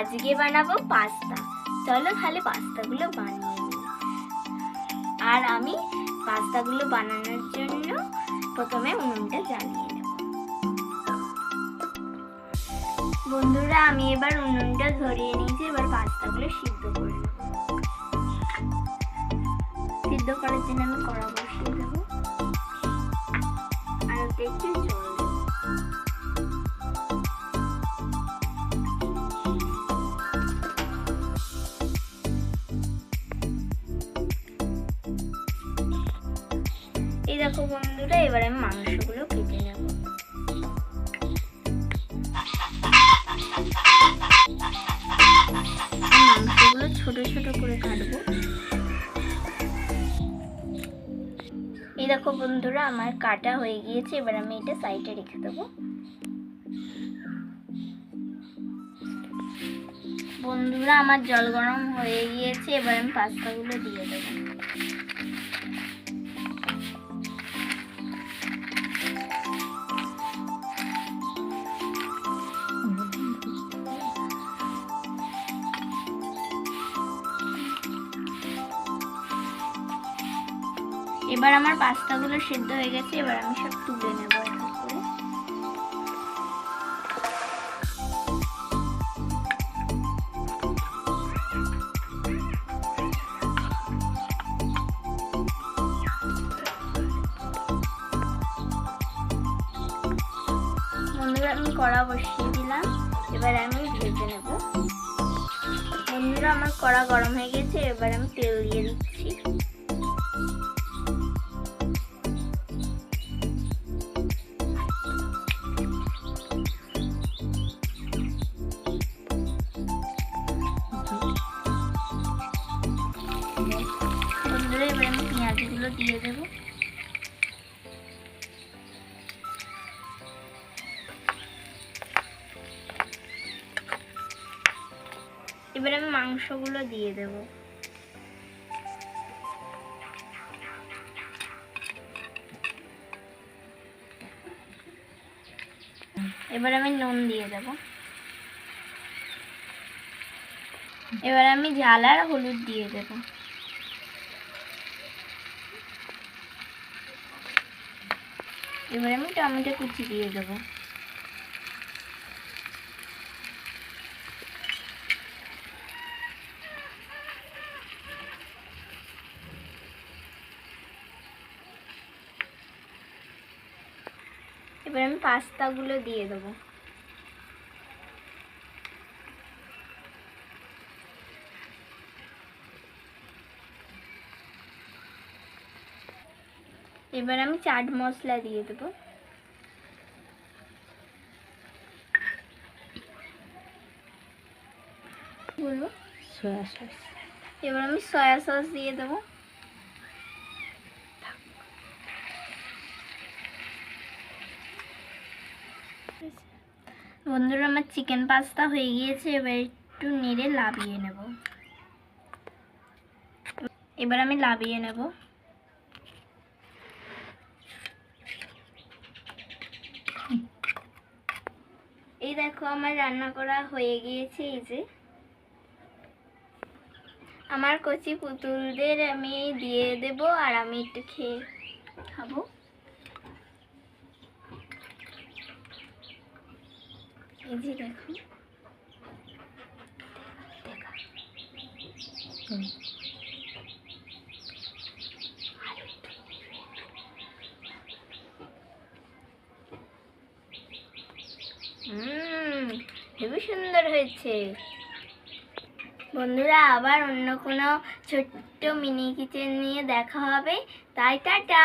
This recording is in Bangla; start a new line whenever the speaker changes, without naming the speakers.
আজকে বানাবো পাস্তা। চলো তাহলে পাস্তাগুলো বানিয়ে নিই। আর আমি পাস্তাগুলো বানানোর জন্য প্রথমে উনুনটা জ্বালিয়ে নেব। বন্ধুরা, আমি এবার উনুনটা ধরিয়ে নিয়েছি, এবার পাস্তাগুলো সিদ্ধ করে নেব। সিদ্ধ করার জন্য আমি কড়া বসিয়ে দেবো। আর ওতে দেখো বন্ধুরা, এবার আমি মাংসগুলো কেটে নেব। মাংসগুলো ছোট ছোট করে কাটবো। এই দেখো বন্ধুরা, আমার কাটা হয়ে গিয়েছে, এবার আমি এটা সাইডে রেখে দেবো। বন্ধুরা, আমার জল গরম হয়ে গিয়েছে, এবার আমি পাস্তাগুলো দিয়ে দেবো। এবার আমার পাস্তাগুলো সেদ্ধ হয়ে গেছে, এবার আমি সব তুলে নেব বন্ধুরা, আমি কড়া বসিয়ে দিলাম, এবার আমি ভেজে নেব। বন্ধুরা, আমার কড়া গরম হয়ে গেছে, এবার আমি তেল দিয়ে দিচ্ছি। বন্ধুরা এবার আমি পেঁয়াজগুলো দিয়ে দেবো। এবার আমি মাংসগুলো দিয়ে দেব। এবার আমি নুন দিয়ে দেব। এবার আমি ঝাল আর হলুদ দিয়ে দেব। এবার আমি টমেটো কুচি দিয়ে দেবো। এবার আমি পাস্তাগুলো দিয়ে দেবো। এবার আমি চাট মশলা দিয়ে দেবো। বলব?
সয়া সস
এবার আমি সয়া সস দিয়ে দেবো। বন্ধুরা আমার চিকেন পাস্তা হয়ে গিয়েছে এবার একটু নেড়ে লাভিয়ে নেব। এবার আমি লাভিয়ে নেব। এই দেখো আমার রান্না করা হয়ে গিয়েছে, এই যে। আমার কচি পুতুলদের আমি দিয়ে দেব আর আমি একটু খেয়ে খাব। এই যে দেখো। হেবি সুন্দর হয়েছে। বন্ধুরা, আবার অন্য কোনো ছোট্ট মিনি কিচেন নিয়ে দেখা হবে। তাই টাটা।